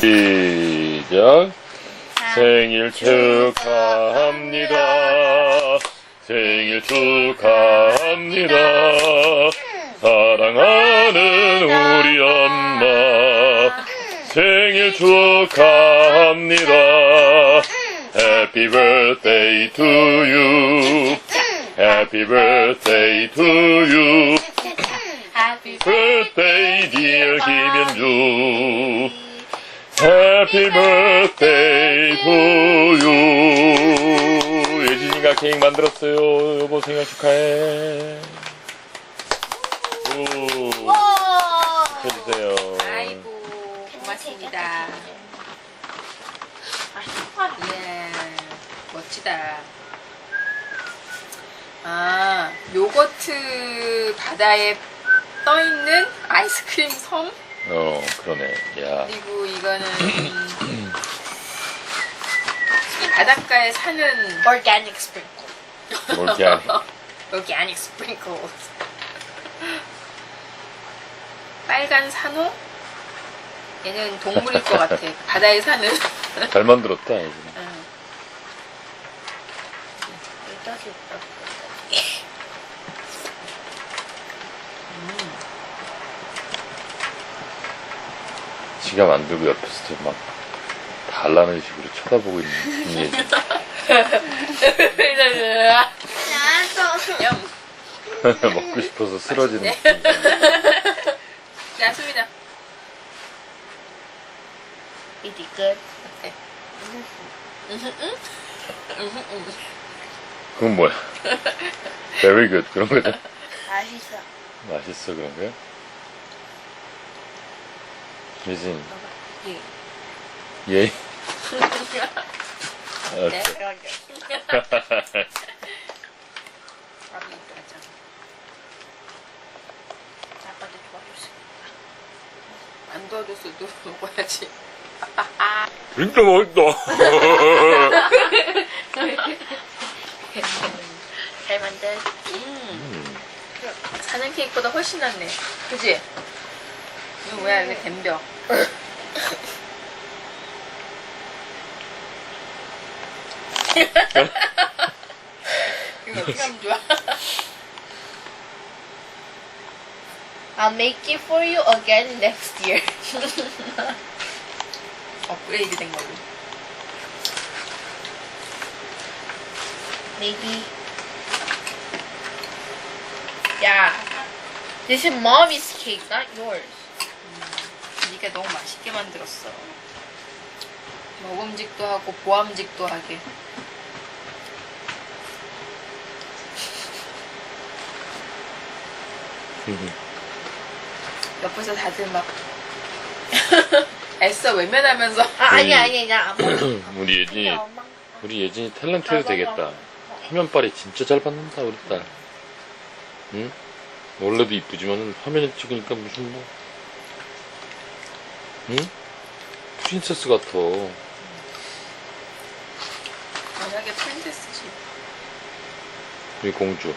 시작. 생일 축하합니다. 생일 축하합니다. 사랑하는 우리 엄마. 생일 축하합니다. Happy birthday to you. Happy birthday to you. Happy birthday dear 김현주. Happy birthday to you. 예진이가 케이크 만들었어요. 여보 생일 축하해. 오, 와. 해주세요. 아이고 고맙습니다. 예, 멋지다. 아, 요거트 바다에 떠 있는 아이스크림 섬 어, 그러네. 야, 그리고 이거는 이 바닷가에 사는 Organic sprinkle. 뭘게 아니. 여기 아닉 스프링클 빨간 산호 얘는 동물일 것 같아 바다에 사는 잘 만들었다, 예진이. 응. 지가 만들고 옆에서 막 달라는 식으로 쳐다보고 있는. 영. 먹고 싶어서 쓰러지는. 자 수민아 Is it good? 그건 뭐야? Very good. 그런 거죠? 맛있어. 맛있어, 그런 거요? 예진, 예. 예. 네. 알았어. 밥이 있다 아빠도 도와줬어. 안 도와줬어도 먹어야지 진짜 맛있다. 잘 만든. 음. 사는 케이크보다 훨씬 낫네 그지? 이거 뭐야 이게 댐벼 I'll make it for you again next year. Maybe. Yeah. This is mommy's cake, not yours. Mm. 네가 너무 맛있게 만들었어 먹음직도 하고 보암직도 하게 옆에서 다들 막 애써 외면하면서 아, 아니, 아니, 나안 먹어. 우리 예진이, 우리 예진이 탤런트 해도 되겠다. 화면빨이 진짜 잘 받는다, 우리 딸. 응? 원래도 이쁘지만 화면에 찍으니까 무슨 뭐, 응? 프린세스 같아. 만약에 프린세스지 우리 공주.